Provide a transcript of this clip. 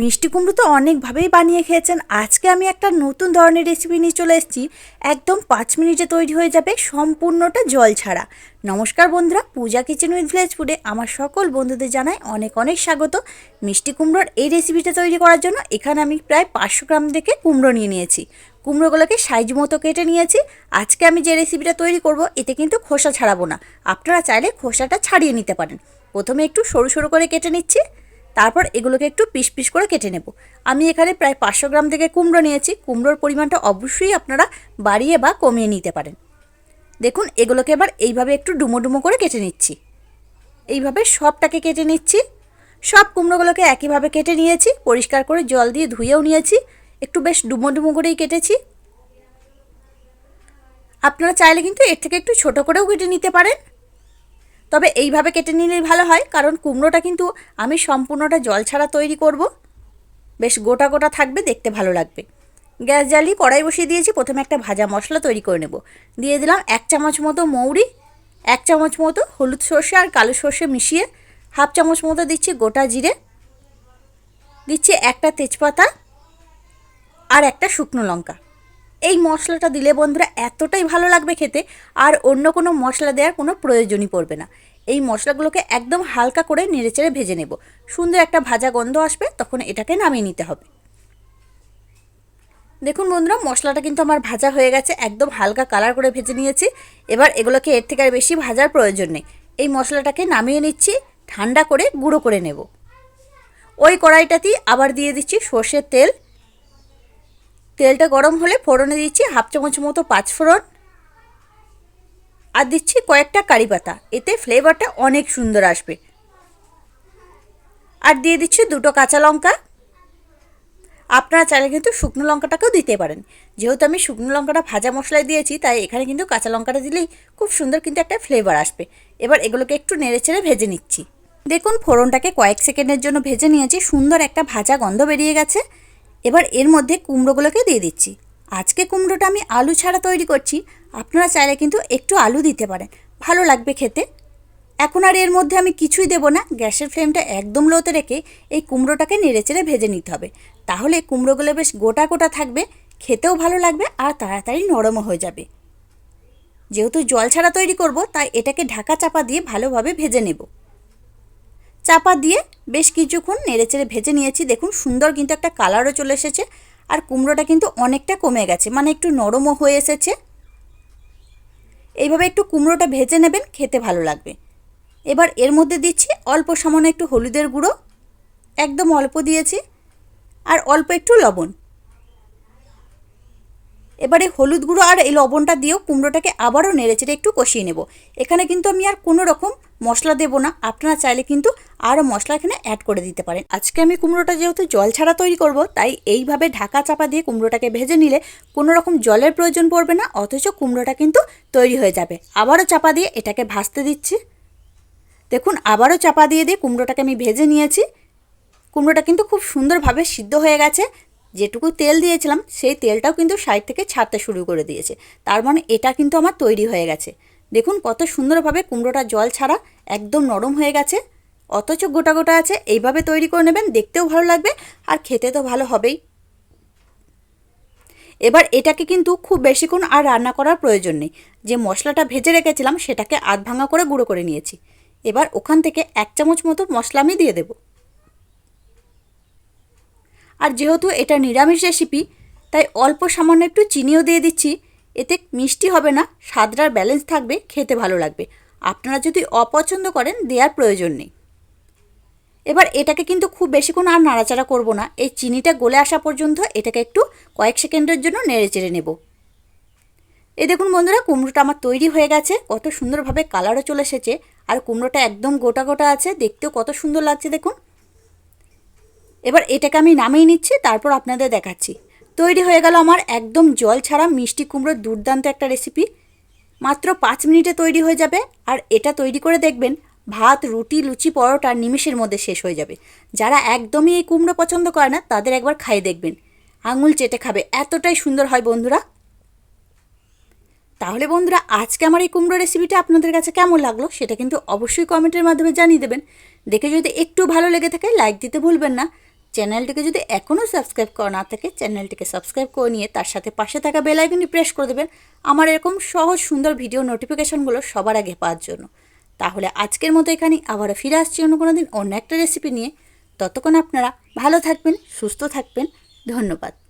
মিষ্টি কুমড়ো তো অনেকভাবেই বানিয়ে খেয়েছেন। আজকে আমি একটা নতুন ধরনের রেসিপি নিয়ে চলে এসেছি। একদম পাঁচ মিনিটে তৈরি হয়ে যাবে সম্পূর্ণটা জল ছাড়া। নমস্কার বন্ধুরা, পূজা কিচেন উইথ ভিলেজ ফুডে আমার সকল বন্ধুদের জানাই অনেক অনেক স্বাগত। মিষ্টি কুমড়োর এই রেসিপিটা তৈরি করার জন্য এখানে আমি প্রায় পাঁচশো গ্রাম থেকে কুমড়ো নিয়ে নিয়েছি। কুমড়োগুলোকে সাইজ মতো কেটে নিয়েছি। আজকে আমি যে রেসিপিটা তৈরি করব, এতে কিন্তু খোসা ছাড়াবো না। আপনারা চাইলে খোসাটা ছাড়িয়ে নিতে পারেন। প্রথমে একটু সরু সরু করে কেটে নিচ্ছি। তারপর এগুলোকে একটু পিস পিস করে কেটে নেব। আমি এখানে প্রায় পাঁচশো গ্রাম থেকে কুমড়ো নিয়েছি। কুমড়োর পরিমাণটা অবশ্যই আপনারা বাড়িয়ে বা কমিয়ে নিতে পারেন। দেখুন, এগুলোকে এবার এইভাবে একটু ডুমো ডুমো করে কেটে নিচ্ছি। এইভাবে সবটাকে কেটে নিচ্ছি। সব কুমড়োগুলোকে একইভাবে কেটে নিয়েছি। পরিষ্কার করে জল দিয়ে ধুয়েও নিয়েছি। একটু বেশ ডুমো ডুমো করেই কেটেছি। আপনারা চাইলে কিন্তু এর থেকে একটু ছোট করেও কেটে নিতে পারেন। তবে এইভাবে কেটে নিলেই ভালো হয়, কারণ কুমড়োটা কিন্তু আমি সম্পূর্ণটা জল ছাড়া তৈরি করব। বেশ গোটা গোটা থাকবে, দেখতে ভালো লাগবে। গ্যাস জ্বালিয়ে কড়াই বসিয়ে দিয়েছি, প্রথমে একটা ভাজা মশলা তৈরি করে নেব। দিয়ে দিলাম এক চামচ মতো মৌরি, এক চামচ মতো হলুদ সর্ষে আর কালো সর্ষে মিশিয়ে হাফ চামচ মতো দিচ্ছি গোটা জিরে। দিচ্ছি একটা তেজপাতা আর একটা শুকনো লঙ্কা। এই মশলাটা দিলে বন্ধুরা এতটাই ভালো লাগবে খেতে, আর অন্য কোনো মশলা দেওয়ার কোনো প্রয়োজনই পড়বে না। এই মশলাগুলোকে একদম হালকা করে নেড়েচেড়ে ভেজে নেব। সুন্দর একটা ভাজা গন্ধ আসবে, তখন এটাকে নামিয়ে নিতে হবে। দেখুন বন্ধুরা, মশলাটা কিন্তু আমার ভাজা হয়ে গেছে, একদম হালকা কালার করে ভেজে নিয়েছি। এবার এগুলোকে এর থেকে আর বেশি ভাজার প্রয়োজন নেই। এই মশলাটাকে নামিয়ে নিচ্ছি, ঠান্ডা করে গুঁড়ো করে নেব। ওই কড়াইটাতেই আবার দিয়ে দিচ্ছি সর্ষের তেল তেলটা গরম হলে ফোড়নে দিচ্ছি হাফ চামচ মতো পাঁচ ফোড়ন। আর দিচ্ছি কয়েকটা কারি পাতা, এতে ফ্লেভারটা অনেক সুন্দর আসবে। আর দিয়ে দিচ্ছি দুটো কাঁচা লঙ্কা। আপনারা চাইলে কিন্তু শুকনো লঙ্কাটাকেও দিতে পারেন। যেহেতু আমি শুকনো লঙ্কাটা ভাজা মশলায় দিয়েছি, তাই এখানে কিন্তু কাঁচা লঙ্কাটা দিলেই খুব সুন্দর কিন্তু একটা ফ্লেভার আসবে। এবার এগুলোকে একটু নেড়ে চেড়ে ভেজে নিচ্ছি। দেখুন, ফোড়নটাকে কয়েক সেকেন্ডের জন্য ভেজে নিয়েছি। সুন্দর একটা ভাজা গন্ধ বেরিয়ে গেছে। এবার এর মধ্যে কুমড়োগুলোকে দিয়ে দিচ্ছি। আজকে কুমড়োটা আমি আলু ছাড়া তৈরি করছি। আপনারা চাইলে কিন্তু একটু আলু দিতে পারেন। ভালো লাগবে খেতে। এখন আর এর মধ্যে আমি কিছুই দেবো না। গ্যাসের ফ্লেমটা একদম লোতে রেখে এই কুমড়োটাকে নেড়েচেড়ে ভেজে নিতে হবে। তাহলে কুমড়োগুলো বেশ গোটা গোটা থাকবে, খেতেও ভালো লাগবে আর তাড়াতাড়ি নরমও হয়ে যাবে। যেহেতু জল ছাড়া তৈরি করব, তাই এটাকে ঢাকা চাপা দিয়ে ভালোভাবে ভেজে নেব। চাপা দিয়ে বেশ কিছুক্ষণ নেড়েচেড়ে ভেজে নিয়েছি। দেখুন, সুন্দর কিন্তু একটা কালারও চলে এসেছে আর কুমড়োটা কিন্তু অনেকটা কমে গেছে মানে একটু নরমও হয়ে এসেছে। এইভাবে একটু কুমড়োটা ভেজে নেবেন, খেতে ভালো লাগবে। এবার এর মধ্যে দিচ্ছি অল্প সামান্য একটু হলুদের গুঁড়ো, একদম অল্প দিয়েছি, আর অল্প একটু লবণ। এবারে হলুদ গুঁড়ো আর এই লবণটা দিয়েও কুমড়োটাকে আবারও নেড়েচেড়ে একটু কষিয়ে নেব। এখানে কিন্তু আমি আর কোনো রকম মশলা দেবো না। আপনারা চাইলে কিন্তু আরও মশলা এখানে অ্যাড করে দিতে পারেন। আজকে আমি কুমড়োটা যেহেতু জল ছাড়া তৈরি করব, তাই এইভাবে ঢাকা চাপা দিয়ে কুমড়োটাকে ভেজে নিলে কোনো রকম জলের প্রয়োজন পড়বে না, অথচ কুমড়োটা কিন্তু তৈরি হয়ে যাবে। আবারও চাপা দিয়ে এটাকে ভাজতে দিচ্ছি। দেখুন, আবারও চাপা দিয়ে দিয়ে কুমড়োটাকে আমি ভেজে নিয়েছি। কুমড়োটা কিন্তু খুব সুন্দরভাবে সিদ্ধ হয়ে গেছে। যেটুকু তেল দিয়েছিলাম, সেই তেলটাও কিন্তু সাইড থেকে ছাড়তে শুরু করে দিয়েছে। তার মানে এটা কিন্তু আমার তৈরি হয়ে গেছে। দেখুন কত সুন্দরভাবে কুমড়োটা জল ছাড়া একদম নরম হয়ে গেছে। অথচ গোটা গোটা আছে, এইভাবে তৈরি করে নেবেন, দেখতেও ভালো লাগবে আর খেতে তো ভালো হবেই। এবার এটাকে কিন্তু খুব বেশিক্ষণ আর রান্না করার প্রয়োজন নেই। যে মশলাটা ভেজে রেখেছিলাম, সেটাকে আধ ভাঙা করে গুঁড়ো করে নিয়েছি। এবার ওখান থেকে এক চামচ মতো মশলা আমি দিয়ে দেব। আর যেহেতু এটা নিরামিষ রেসিপি তাই অল্প সামান্য একটু চিনিও দিয়ে দিচ্ছি। এতে মিষ্টি হবে না স্বাদটার ব্যালেন্স থাকবে, খেতে ভালো লাগবে। আপনারা যদি অপছন্দ করেন, দেওয়ার প্রয়োজন নেই। এবার এটাকে কিন্তু খুব বেশিক্ষণ আর নাড়াচাড়া করব না। এই চিনিটা গলে আসা পর্যন্ত এটাকে একটু কয়েক সেকেন্ডের জন্য নেড়ে চেড়ে নেব। এই দেখুন বন্ধুরা, কুমড়োটা আমার তৈরি হয়ে গেছে। কত সুন্দরভাবে কালারও চলে এসেছে। আর কুমড়োটা একদম গোটা গোটা আছে। দেখতেও কত সুন্দর লাগছে দেখুন। এবার এটাকে আমি নামিয়ে নিচ্ছি, তারপর আপনাদের দেখাচ্ছি। তৈরি হয়ে গেল আমার একদম জল ছাড়া মিষ্টি কুমড়োর দুর্দান্ত একটা রেসিপি মাত্র পাঁচ মিনিটে তৈরি হয়ে যাবে, আর এটা তৈরি করে দেখবেন ভাত, রুটি, লুচি, পরোটা নিমিষের মধ্যে শেষ হয়ে যাবে। যারা একদমই এই কুমড়ো পছন্দ করে না, তাদের একবার খাইয়ে দেখবেন। আঙুল চেটে খাবে, এতটাই সুন্দর হয় বন্ধুরা। তাহলে বন্ধুরা, আজকে আমার এই কুমড়ো রেসিপিটা আপনাদের কাছে কেমন লাগল, সেটা কিন্তু অবশ্যই কমেন্টের মাধ্যমে জানিয়ে দেবেন। দেখে যদি একটু ভালো লেগে থাকে লাইক দিতে ভুলবেন না। চ্যানেলটিকে যদি এখনও সাবস্ক্রাইব করা না থাকে, চ্যানেলটিকে সাবস্ক্রাইব করে নিয়ে তার সাথে পাশে থাকা বেল আইকনটি প্রেস করে দেবেন। আমার এরকম সহজ, সুন্দর ভিডিও নোটিফিকেশনগুলো সবার আগে পাওয়ার জন্য। তাহলে আজকের মতো এখানে আবারও ফিরে আসছি অন্য কোনো দিন অন্য একটা রেসিপি নিয়ে। ততক্ষণ আপনারা ভালো থাকবেন, সুস্থ থাকবেন। ধন্যবাদ।